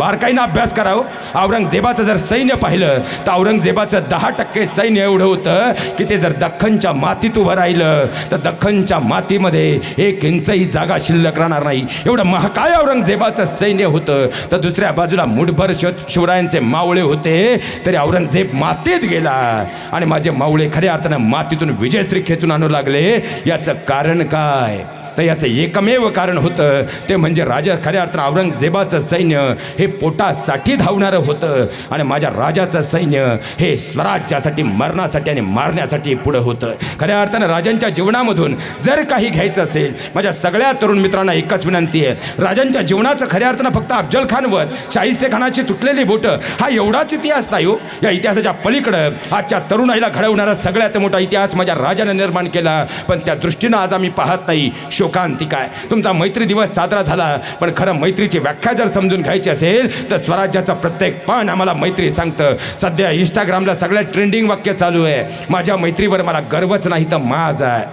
बारकाईनं अभ्यास करावं. औरंगजेबाचं जर सैन्य पाहिलं तर औरंगजेबाचं दहा टक्के सैन्य एवढं होतं की ते जर दख्खनच्या मातीत उभं राहिलं तर दख्खनच्या मातीमध्ये एक इंचही जागा शिल्लक राहणार नाही. एवढं महाकाय औरंगजेबाचं सैन्य होतं. तर दुसऱ्या बाजूला मुठभर श शिवरायांचे मावळे होते तरी औरंगजेब मातीत गेला. आणि माझे मावळे खऱ्या अर्थानं मातीतून विजयश्री खेचून आणू लागले. याचं कारण काय? तर याचं एकमेव कारण होतं ते म्हणजे राजा खऱ्या अर्थानं औरंगजेबाचं सैन्य हे पोटासाठी धावणारं होतं आणि माझ्या राजाचं सैन्य हे स्वराज्यासाठी मरणासाठी आणि मारण्यासाठी पुढं होतं. खऱ्या अर्थानं राजांच्या जीवनामधून जर काही घ्यायचं असेल माझ्या सगळ्या तरुण मित्रांना एकच विनंती आहे राजांच्या जीवनाचं खऱ्या अर्थानं फक्त अफजल खानवर शाहिस्ते खानाची तुटलेली बोटं हा एवढाच इतिहास नाही हो. या इतिहासाच्या पलीकडं आजच्या तरुणाईला घडवणारा सगळ्यात मोठा इतिहास माझ्या राजानं निर्माण केला पण त्या दृष्टीनं आज आम्ही पाहत नाही. शो शोकांतिका आहे. तुमचा मैत्री दिवस साजरा झाला पण खरं मैत्रीची व्याख्या जर समजून घ्यायची असेल तर स्वराज्याचं प्रत्येक पान आम्हाला मैत्री सांगतं. सध्या इंस्टाग्रामला सगळ्यात ट्रेंडिंग वाक्य चालू आहे. माझ्या मैत्रीवर मला गर्वच नाही तर माज आहे.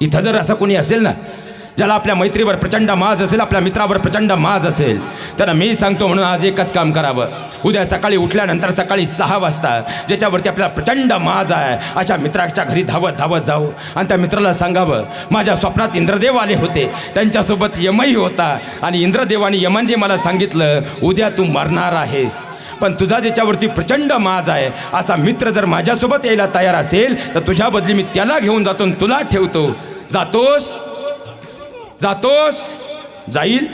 इथं जर असं कोणी असेल ना ज्याला आपल्या मैत्रीवर प्रचंड माज असेल आपल्या मित्रावर प्रचंड माज असेल त्यांना मी सांगतो म्हणून आज एकच काम करावं. उद्या सकाळी उठल्यानंतर सकाळी सहा वाजता ज्याच्यावरती आपल्याला प्रचंड माज आहे अशा मित्राच्या घरी धावत धावत जाऊ. आणि त्या मित्राला सांगावं माझ्या स्वप्नात इंद्रदेव आले होते. त्यांच्यासोबत यमही होता. आणि इंद्रदेवाने यमांनी मला सांगितलं उद्या तू मरणार आहेस. पण तुझा ज्याच्यावरती प्रचंड माज आहे असा मित्र जर माझ्यासोबत यायला तयार असेल तर तुझ्या बदली मी त्याला घेऊन जातो आणि तुला ठेवतो. जातोस? जातोस? जाईल?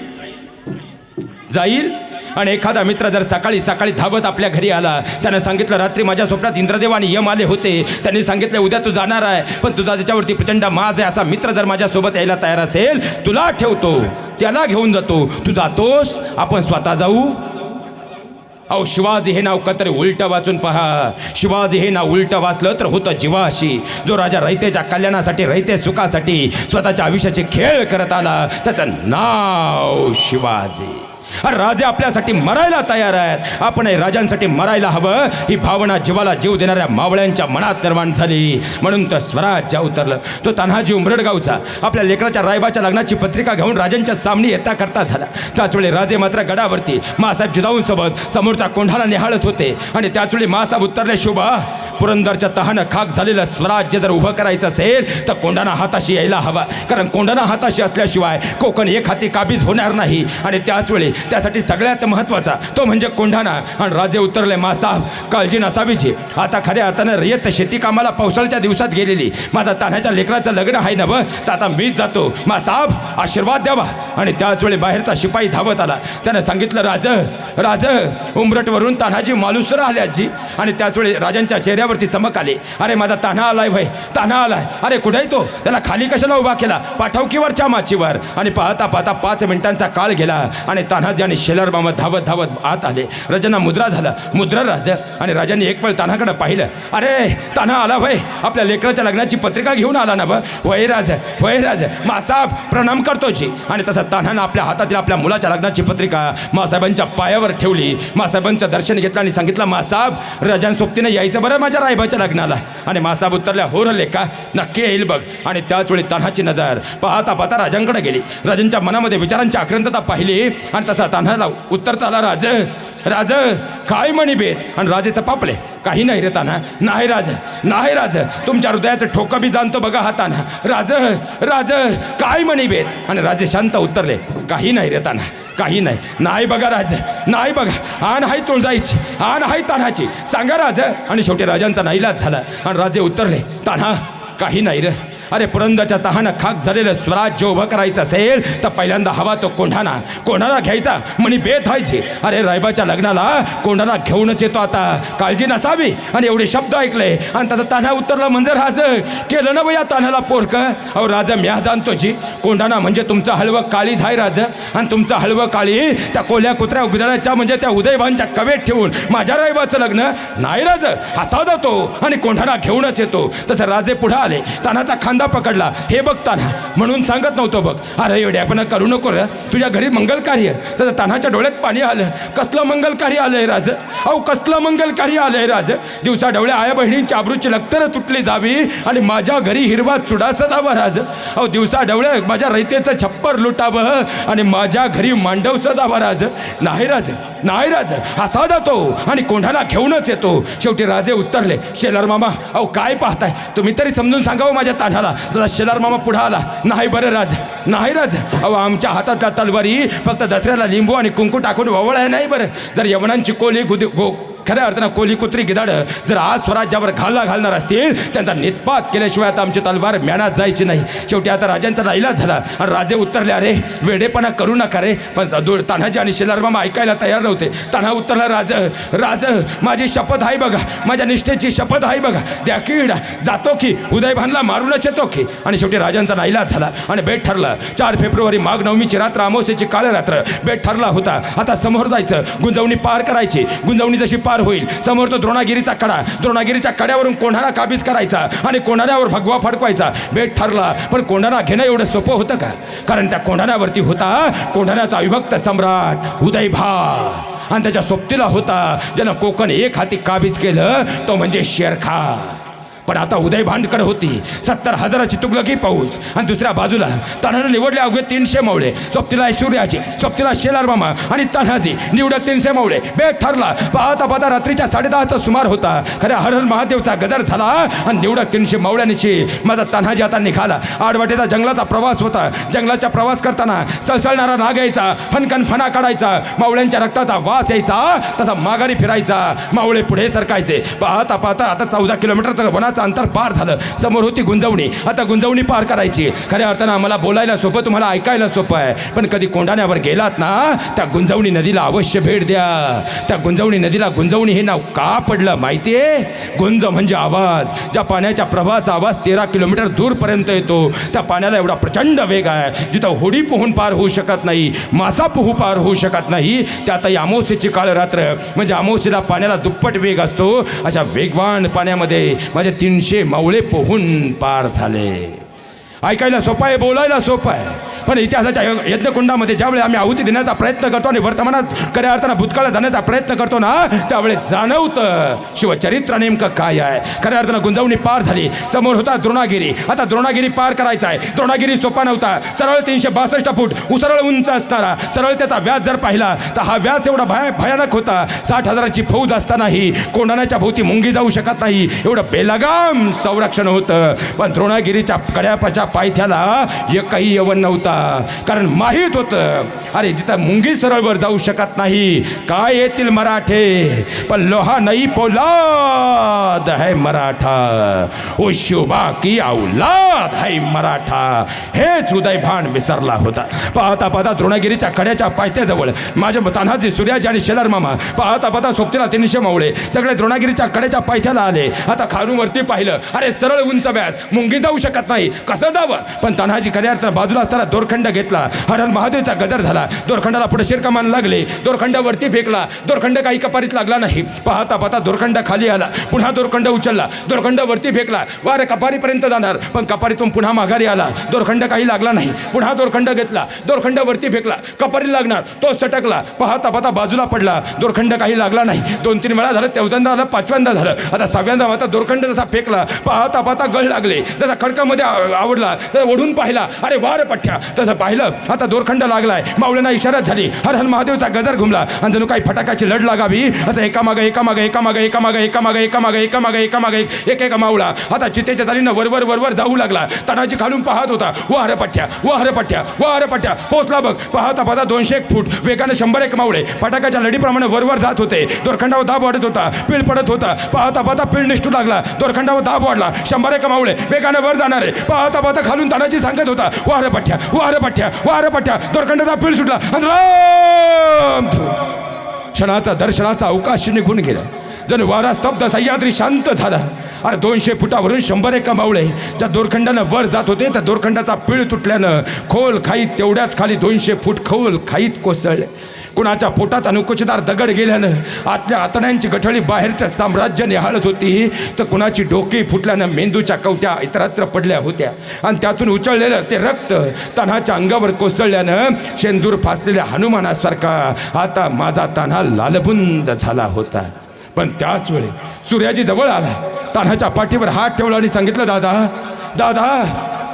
जाईल? आणि एखादा मित्र जर सकाळी सकाळी धावत आपल्या घरी आला त्यानं सांगितलं रात्री माझ्या स्वप्नात इंद्रदेव आणि यम आले होते. त्यांनी सांगितलं उद्या तू जाणार आहे. पण तुझा ज्याच्यावरती प्रचंड माज आहे असा मित्र जर माझ्यासोबत यायला तयार असेल तुला ठेवतो. त्याला घेऊन जातो. तू जातोस? आपण स्वतः जाऊ. अहो शिवाजी हे नाव कत्र उलटं वाचून पहा. शिवाजी हे नाव उलटं वाचलं तर होतं जीवाशी. जो राजा रयतेच्या कल्याणासाठी रयते सुखासाठी स्वतःच्या आयुष्याचे खेळ करत आला त्याचं नाव शिवाजी. अरे राजे आपल्यासाठी मरायला तयार आहेत. आपण हे राजांसाठी मरायला हवं. ही भावना जीवाला जीव देणाऱ्या मावळ्यांच्या मनात निर्माण झाली. म्हणून तर स्वराज्य उतरलं. तो तान्हाजी उमरडगावचा. आपल्या लेकराच्या रायबाच्या लग्नाची पत्रिका घेऊन राजांच्या सामने येता करता झाला त्याचवेळी राजे मात्र गडावरती मासाहेब जिजाऊंसोबत समोरचा कोंढाला निहाळत होते. आणि त्याचवेळी मासाहेब उतरले शोभा पुरंदरच्या तहानं खाक झालेलं स्वराज्य जर उभं करायचं असेल तर कोंढाणा हाताशी यायला हवा. कारण कोंढाणा हाताशी असल्याशिवाय कोकण एक हाती काबीज होणार नाही. आणि त्याचवेळी त्यासाठी सगळ्यात महत्त्वाचा तो म्हणजे कोंढाणा. आणि राजे उतरले मासाब काळजी नसावीची. आता खऱ्या अर्थानं रयत शेती कामाला पावसाळ्याच्या दिवसात गेलेली. माझा तान्ह्याच्या लेकराचं लग्न आहे ना व तर आता मीच जातो. मासाब आशीर्वाद द्यावा. आणि त्याच वेळी बाहेरचा शिपाई धावत आला. त्यानं सांगितलं राज राज उमरटवरून तान्हाजी मालुसर आले आजी आणि त्याच वेळी राजांच्या चेहऱ्यावरती चमक आली. अरे माझा तान्हा आलाय भय तान्हा आलाय. अरे कुठे तो? त्याला खाली कशाला उभा केला? पाठवकीवरच्या माचीवर. आणि पाहता पाहता पाच मिनिटांचा काळ गेला. आणि तान्हाजी आणि शेलर मामा धावत धावत आत आले. राजांना मुद्रा झाला. मुद्रा राजा आणि राजांनी एक वेळ तान्हाकडं पाहिलं. अरे तान्हा आला भय आपल्या लेकराच्या लग्नाची पत्रिका घेऊन आला ना ब. वय राज वय राज. मासाब प्रणाम करतो जी. आणि तसा तान्हानं आपल्या हातातील आपल्या मुलाच्या लग्नाची पत्रिका मासाहेबांच्या पायावर ठेवली. मासाहेबांचं दर्शन घेतलं आणि सांगितलं मासाब राजांसोबतीने यायचं बरं माझ्या रायबाच्या लग्नाला. आणि मासाब उत्तरल्या हो रले का नक्की येईल बघ. आणि त्याच वेळी तान्हाची नजर पाहता पाहता राजांकडे गेली. राजांच्या मनामध्ये विचारांची आक्रंतता पाहिली आणि तसं तान्हाला उत्तर आला राज राज काय म्हणी बेत? आणि राजेचं पापले. काही नाही रे ताना. नाही राज नाही राज. तुमच्या हृदयाचं ठोकं बी जाणतो बघा हा तान्हा राज राज काय म्हणी बेत? आणि राजे शांत उत्तरले. काही नाही रे ताना. काही नाही. नाही बघा राज. नाही बघा. आण हाय तुळजाईची. आण हाय तान्हाची. सांगा राज. आणि शेवटी राजांचा नाईलाज झाला. आणि राजे उत्तरले. तान्हा काही नाही रे. अरे पुरंदरच्या तहानं खाक झालेलं स्वराज्य उभं करायचं असेल तर पहिल्यांदा हवा तो कोंढाणा कोंढाणा घ्यायचा म्हणी बेत व्हायची. अरे रायबाच्या लग्नाला कोंढाणा घेऊनच येतो आता. काळजी नसावी. आणि एवढे शब्द ऐकले आणि तसं तान्हा उत्तरला म्हणजे राज. केलं ना या तान्हाला पोरक? अहो राजा म्या जाणतो जी. कोंढाणा म्हणजे तुमचं हळवं काळी धाय राज. आणि तुमचं हळवं काळी त्या कोल्या कुत्र्या उगदळाच्या म्हणजे त्या उदयभानच्या कवेत ठेवून माझ्या रायबाचं लग्न? नाही राज असा जातो. आणि कोंढाणा घेऊनच येतो. तसं राजे पुढे आले. तानाचा खांदा पकडला. हे बघताना म्हणून सांगत नव्हतो बघ. अरे एवढ्यापणा करू नको रे. तुझ्या घरी मंगल कार्य तर तान्हाच्या डोळ्यात पाणी आलं. कसलं मंगल कार्य आलंय राज? अहो कसलं मंगल कार्य आलंय राज? दिवसा डवळे आया बहिणींची आबरूची लक्तर तुटली जावी आणि माझ्या घरी हिरवा चुडासा जावा राज. अहो दिवसा डवळे माझ्या रयतेचं छप्पर लुटावं आणि माझ्या घरी मांडवचं जावा राज. नाही राज नाही राज. असा जातो आणि कोंढाला घेऊनच येतो. शेवटी राजे उत्तरले शेलार मामा अहो काय पाहताय? तुम्ही तरी समजून सांगावं हो, माझ्या ताठाला जसा शेलार मामा पुढं आला. नाही बरं राज नाही राज. अहो आमच्या हातातल्या तलवारी फक्त दसऱ्याला लिंबू आणि कुंकू टाकून ववळ आहे नाही बरं. जर यवनांची कोली गुदी गो खऱ्या अर्थानं कोली कुत्री गिदाडं जर आज स्वराज्यावर घालला घालणार असतील त्यांचा नितपात केल्याशिवाय आता आमची तलवार म्यानात जायची नाही. शेवटी आता राजांचा नाईलाज झाला आणि राजे उत्तरले अरे वेडेपणा करू नका रे. पण तान्हाजी आणि शेलार मामा ऐकायला तयार नव्हते. तान्हा उत्तरला राज राज माझी शपथ आहे बघा माझ्या निष्ठेची शपथ आहे बघा. द्या किडा जातो की उदयभानला मारूनच येतो की. आणि शेवटी राजांचा नाईलाज झाला आणि बेट ठरला. चार फेब्रुवारी माघ नवमीची रात्र अमावस्याची काळ रात्र बेट ठरला होता. आता समोर जायचं गुंजवणी पार करायची. गुंजवणी जशी पार होईल. समोर तो द्रोणागिरीचा कडा. द्रोणागिरीच्या कड्यावरून कोणाला काबीज करायचा आणि कोणाऱ्यावर भगवा फडकवायचा. बेट ठरला पण कोणाला घेणं एवढं सोपं होतं का? कारण त्या कोणाऱ्यावरती होता कोणाऱ्याचा अविभक्त सम्राट उदयभा. आणि त्याच्या सोबतीला होता ज्यानं कोकण एक हाती काबीज केलं तो म्हणजे शेरखा. पण आता उदय भांडकड होती. सत्तर हजाराची तुगलकी पाऊस. आणि दुसऱ्या बाजूला तानानं निवडले अवघे तीनशे मावळे. सोबतीला सूर्याचे सोबतीला शेलार मामा आणि तान्हाजी निवडक तीनशे मावळे. बेट ठरला. पाहता पाहता रात्रीच्या साडेदहाचा सुमार होता. खऱ्या हर हर महादेवचा गदर झाला आणि निवडक तीनशे मावळ्यानिशी माझा तान्हाजी आता निघाला. आडवाटेचा जंगलाचा प्रवास होता. जंगलाचा प्रवास करताना सळसळणारा नाग यायचा. फणकण फणा काढायचा. मावळ्यांच्या रक्ताचा वास यायचा. तसा माघारी फिरायचा. मावळे पुढे सरकायचे. पाहता पाहता आता चौदा किलोमीटरचं वनाचा अंतर पार झालं. समोर होती गुंजवणी. आता गुंजवणी पार करायची. खऱ्या अर्थानं आम्हाला बोलायला सोपं तुम्हाला ऐकायला सोपं आहे. पण कधी कोंढाण्यावर गेलात ना त्या गुंजवणी नदीला अवश्य भेट द्या. त्या गुंजवणी नदीला गुंजवणी हे नाव का पडलं माहिती आहे गुंज म्हणजे आवाज. ज्या पाण्याच्या प्रवाहाचा आवाज तेरा किलोमीटर दूरपर्यंत येतो. त्या पाण्याला एवढा प्रचंड वेग आहे. जिथं होडी पोहून पार होऊ शकत नाही मासा पोहू पार होऊ शकत नाही त्यातही अमावस्येची काळ रात्र म्हणजे अमावस्येला पाण्याला दुप्पट वेग असतो. अशा वेगवान पाण्यामध्ये माझे तीनशे मावळे पोहून पार झाले. ऐकायला सोपं आहे बोलायला सोपं आहे. पण इतिहासाच्या यज्ञकुंडामध्ये ज्यावेळी आम्ही आहुती देण्याचा प्रयत्न करतो आणि वर्तमानात खऱ्या अर्थानं भूतकाळात जाण्याचा प्रयत्न करतो ना त्यावेळेस जाणवतं. शिवचरित्र नेमकं काय आहे? खऱ्या अर्थानं गुंजवणी पार झाली. समोर होता द्रोणागिरी. आता द्रोणागिरी पार करायचा आहे. द्रोणागिरी सोपा नव्हता. सरळ तीनशे बासष्ट फूट उसरळ उंच असणारा. सरळ त्याचा व्यास जर पाहिला तर हा व्यास एवढा भया भयानक होता. साठ हजाराची फौज असतानाही कोंडाण्याच्या भोवती मुंगी जाऊ शकत नाही. एवढं बेलगाम संरक्षण होतं. पण द्रोणागिरीच्या कड्यापाच्या पायथ्याला एकही यवन नव्हता. कारण माहीत होतं. अरे जिथं मुंगी सरळवर जाऊ शकत नाही काय येतील मराठे? पण लोहा नाही पोलाद है मराठा. ओ की औलाद है मराठा. हेच उदयभान विसरला होता. पाहता पाहता द्रोणागिरीच्या कड्याच्या पायथ्याजवळ माझ्या तान्हाजी सूर्याजी आणि शेलार मामा पाहता पाहता सोबतीला तीनशे मावळे सगळे द्रोणागिरीच्या कड्याच्या पायथ्याला आले. आता खालून वरती पाहिलं. अरे सरळ उंच व्यास. मुंगी जाऊ शकत नाही. कसं जावं? पण तान्हाजी कड्या बाजूला असताना दोरखंड घेतला. हर हर महादेवचा गदर झाला. दोरखंडाला पुढे शिरकमान लागले. दोरखंडावरती फेकला. दोरखंड काही कपारीत लागला नाही. पाहता पाहता दोरखंड खाली आला. पुन्हा दोरखंड उचलला. दोरखंड वरती फेकला. वार कपारीपर्यंत जाणार. पण कपारीतून पुन्हा माघारी आला. दोरखंड काही लागला नाही. पुन्हा दोरखंड घेतला. दोरखंड वरती फेकला. कपारी लागणार. तो सटकला. पाहता पाहता बाजूला पडला. दोरखंड काही लागला नाही. दोन तीन वेळा झालं. चौथ्यांदा झालं. पाचव्यांदा झालं. आता सहाव्यांदा आता दोरखंड जसा फेकला. पाहता पाहता गळ लागले. जसा खडकामध्ये आवडला. तर ओढून पाहिला. अरे वार पठ्या तसं पाहिलं आता दोरखंड लागलाय. माऊलींना इशारा झाली. हर हर महादेवचा गजर घुमला. आणि जणू काही फटाकाची लढ लागावी. असं एकामागं एकामागं एकामागं एकामागं एकामागं एकामागं एकामागं एकामागं एक एक एका मावळा. आता चितेच्या चालीनं वरवर वरवर जाऊ लागला. तणाची खालून पाहत होता. वार पठ्या वार पठ्या वार पठ्ठ्या पोहोचला बघ. पाहता पाहता दोनशे एक फूट. वेगानं शंभर एक मावळे. फटाकाच्या लढीप्रमाणे वरवर जात होते. दोरखंडावर दाब वाढत होता. पीळ पडत होता. पाहता पाहता पीळ निष्ठू लागला. दोरखंडावर दाब वाढला. शंभर एक मावळे. वेगानं वर जाणारे. पाहता पाहता खालून तणाची सांगत होता. वार पठ्या वार पठ्या वार पठ्या. दोरखंडाचा पीळ सुटला. राम क्षणाचा दर्शनाचा अवकाश निघून गेला. जण वारा स्तब्ध सह्याद्री शांत झाला. अरे दोनशे फुटावरून शंभर एका मावळे. ज्या दोरखंडानं वर जात होते त्या दोरखंडाचा पीळ तुटल्यानं खोल खाईत तेवढ्याच खाली दोनशे फूट खोल खाईत कोसळले. कुणाच्या पोटात अनुकुचदार दगड गेल्यानं आतल्या आतड्यांची गठळी बाहेरच्या साम्राज्य निहाळत होती तर कुणाची डोके फुटल्यानं मेंदूच्या कवट्या इतरत्र पडल्या होत्या. आणि त्यातून उचललेलं ते रक्त तन्हाच्या अंगावर कोसळल्यानं शेंदूर फासलेल्या हनुमानासारखा आता माझा तान्हा लालबुंद झाला होता. पण त्याच वेळी सूर्याजी जवळ आला. तान्हाच्या पाठीवर हात ठेवला आणि सांगितलं दादा दादा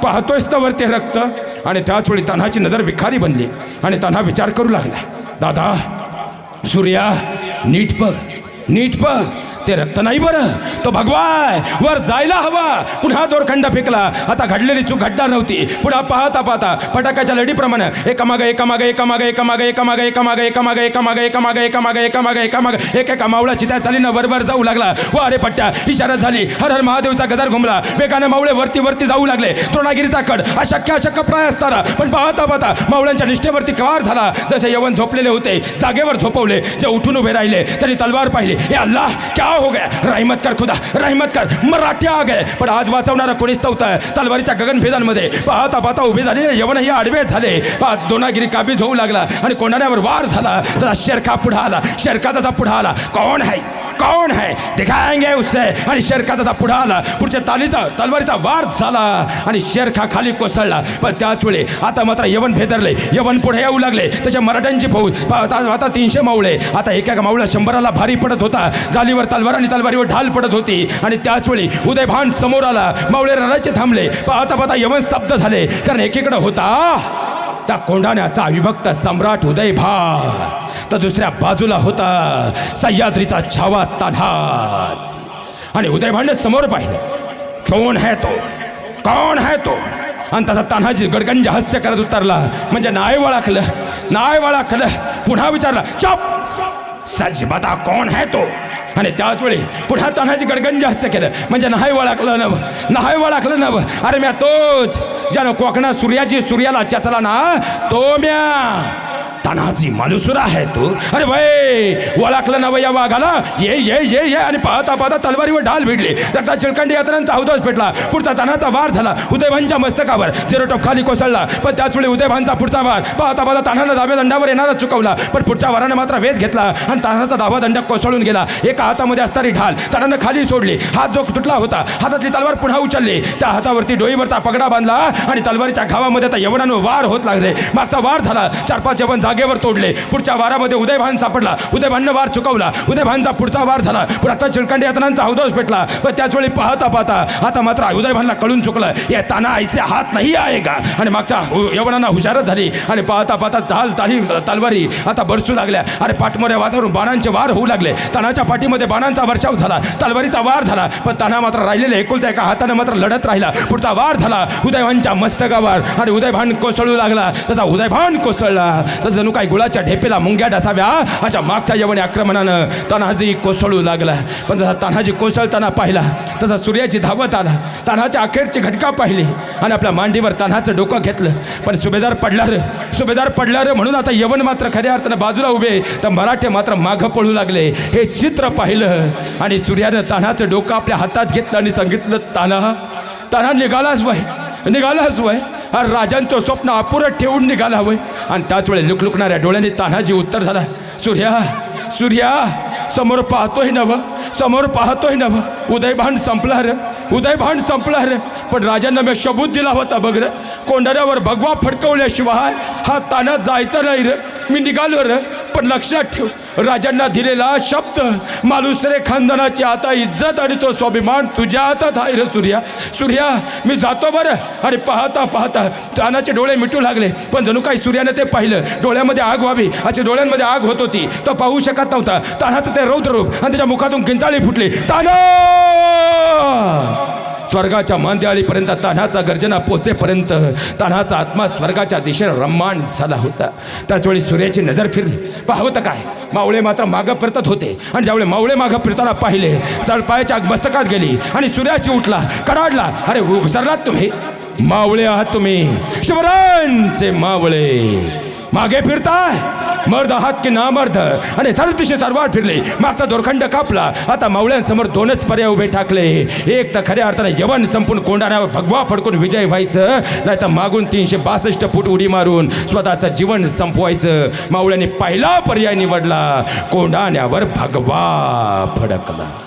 पाहतोयस तर वर ते रक्त? आणि त्याच वेळी तान्हाची नजर विखारी बनली आणि तान्हा विचार करू लागला. दादा सूर्या नीट बघ नीट बघ ते रक्त नाही बरं तो भगवाय वर जायला हवा पुन्हा दोरखंड फेकला आता घडलेली चूक घडणार नव्हती पुन्हा पाहता पाहता फटाक्याच्या लढीप्रमाणे एकामागे एकामाग एकामाग एकामागे एकामागे एकामाग एकामागे एकामागे एकामागे एकामागे एकामागे एकामागे एक एका मावळा चित्या चालीनं वरवर जाऊ लागला व अरे पट्ट्या इशारा झाली हर हर महादेवचा गजर घुमला वेगाने मावळे वरती वरती जाऊ लागले द्रोणागिरीचा कड अशक्य अशक्य प्राय असताना पण पाहता पाहता मावळ्यांच्या निष्ठेवरती कवार झाला जसे यवन झोपलेले होते जागेवर झोपवले जे उठून उभे राहिले त्यांनी तलवार पाहिली हे अल्लाह क्या हो, हो गया। रहमत कर खुदा रहमत कर। मराठे आ गए। पण आज वाचवणारा कोणीच नव्हतं तलवारीच्या गगनभेदांमध्ये पाहता पाहता उभे झाले यवनही आडवे झाले. पाहत दोनागिरी काबीज होऊ लागला आणि कोणाऱ्यावर वार झाला. तसा शेरखा पुढा आला. शेरखा तसा पुढा आला. कोण आहे? कौन है? दिखाएंगे उससे आणि शेरखा त्याचा पुढे आला पुढच्या तालीचा तलवारीचा वार झाला आणि शेरखा खाली कोसळला। पण त्याच वेळी आता मात्र यवन फेदरले यवन पुढे येऊ लागले त्याच्या मराठ्यांची फौज आता तीनशे मावळे आता एका मावळा शंभराला भारी पडत होता गालीवर तलवार आणि तलवारीवर ढाल पडत होती. आणि त्याच वेळी उदयभान समोर आला मावळे रणाचे थांबले पाहता पाहता यवन स्तब्ध झाले कारण एकीकडे होता त्या कोंढाण्याचा अविभक्त सम्राट उदयभान तर दुसऱ्या बाजूला होता सह्याद्रीचा छावा तान्हाज आणि उदयभांडे समोर पाहिले. कोण है तो? कोण है तो? आणि तसा तान्हाजी गडगंज हास्य करत उतरला. म्हणजे नाय वळखलं नाय वळखलं. पुन्हा विचारला चप सच बता कोण है तो? आणि त्याच वेळी पुन्हा तान्हाजी गडगंज हास्य केलं. म्हणजे नाही वळखलं नव नाही वळखलं नव. अरे म्या तोच ज्यानं कोकणात सूर्याची सूर्याला चचला ना तो म्या. तानाजी मालुसुरा आहे तू? अरे वय ओळखलं ना या वाघाला. ये ये ये ये. आणि पाहता पाहता तलवारीवर ढाल भिडली. रक्ता चिळकंडी यात्रांचा हौदस पेटला. पुढचा तानाचा वार झाला. उदयभानच्या मस्तकावर झिरो खाली कोसळला. पण त्याच वेळी उदयभानचा पुढचा वार. पाहता पाहता तानानं दाव्या दंडावर येणारच चुकवला. पण पुढच्या वारानं मात्र वेध घेतला आणि तानाचा दावा दंड कोसळून गेला. एका हातामध्ये असणारी ढाल तानानं खाली सोडली. हात जो तुटला होता. हातातली तलवार पुन्हा उचलली. त्या हातावरती डोईवरचा पगडा बांधला आणि तलवारीच्या घावामध्ये आता यवनानं वार होत लागले. मागचा वार झाला. चार पाच जेवण यवन जागेवर तोडले. पुढच्या वारामध्ये उदयभान सापडला. उदयभाननं वार चुकवला. उदयभानचा पुढचा वार झाला. पण आता चिळकंडी यातनांचा हौदोस पेटला पण त्याच वेळी पाहता पाहता आता मात्र उदयभानला कळून चुकलं. या ताना ऐसे हात नाही आहे का? आणि मागच्या यवनांना हुशारच झाली. आणि पाहता पाहता ताल ताली तलवारी आता बरसू लागल्या. आणि पाठमोऱ्या वातावरून बाणांचे वार होऊ लागले. तानाच्या पाठीमध्ये बाणांचा वर्षाव झाला. तलवारीचा वार झाला. पण ताना मात्र राहिलेले एकुलत्या एका हातानं मात्र लढत राहिला. पुढचा वार झाला. उदयभानच्या मस्तकावर. आणि उदयभान कोसळू लागला. तसा उदयभान कोसळला. तसं जणू काय गुळाच्या ढेपेला मुंग्या डसाव्या अशा मागच्या यवनी आक्रमणानं तान्हाजी कोसळू लागला. पण जसा तान्हाजी कोसळताना पाहिला तसा सूर्याची धावत आला. तान्हाच्या अखेरची घटका पाहिली आणि आपल्या मांडीवर तान्हाचं डोकं घेतलं. पण सुभेदार पडला रे सुभेदार पडला रे म्हणून आता यवन मात्र खऱ्या अर्थानं बाजूला उभे. तर मराठे मात्र मागं पळू लागले. हे चित्र पाहिलं आणि सूर्यानं तान्हाचं डोकं आपल्या हातात घेतलं आणि सांगितलं तान्हा तान्हा निघालाच वय निघालाच वय. अरे राजांचं स्वप्न अपुरं ठेवून निघाला हवंय आणि त्याच वेळी लुकलुकणाऱ्या डोळ्याने तान्हाजी उत्तर झाला सूर्या सूर्या समोर पाहतोय नव समोर पाहतोय नव उदयभान संपला र उदयभान संपला र. पण राजांना मी शबूत दिला होता बघ र. कोंडाऱ्यावर भगवा फडकवल्याशिवाय हा ताना जायचा नाही र. मी निघालो रे. पण लक्षात ठेव राजांना दिलेला शब्द मालुसरे खानदानाची आता इज्जत आणि तो स्वाभिमान तुझ्या हातात आहे रे सूर्या. सूर्या मी जातो बरं. आणि पाहता पाहता तानाचे डोळे मिटू लागले. पण जणू काही सूर्याने ते पाहिलं. डोळ्यामध्ये आग व्हावी. अशी डोळ्यांमध्ये आग होत होती. तो पाहू शकत नव्हता. तानाचं ते रौद्ररूप आणि त्याच्या मुखातून किंचाळी फुटली. ताना! स्वर्गाच्या मांद्याळीपर्यंत तान्हाचा गर्जना पोचेपर्यंत तान्हाचा आत्मा स्वर्गाच्या दिशेने रम्माण झाला होता. त्याचवेळी सूर्याची नजर फिरली. पाहवतं काय? मावळे मात्र मागं परतत होते. आणि ज्यावेळी मावळे मागं फिरताना पाहिले सळपायाच्या मस्तकात गेली आणि सूर्याची उठला कडाडला अरे विसरलात तुम्ही? मावळे आहात तुम्ही. शिवरायांचे मावळे. मागे फिरताय? मर्द आहात की ना मर्द. आणि सरतिशे सर्वात फिरले. मागचा दोरखंड कापला. आता मावळ्यांसमोर दोनच पर्याय उभे ठाकले. एक तर खऱ्या अर्थाने यवन संपून कोंडाण्यावर भगवा फडकून विजय व्हायचं. नाही तर मागून तीनशे बासष्ट फूट उडी मारून स्वतःचं जीवन संपवायचं. मावळ्यांनी पहिला पर्याय निवडला. कोंडाण्यावर भगवा फडकला.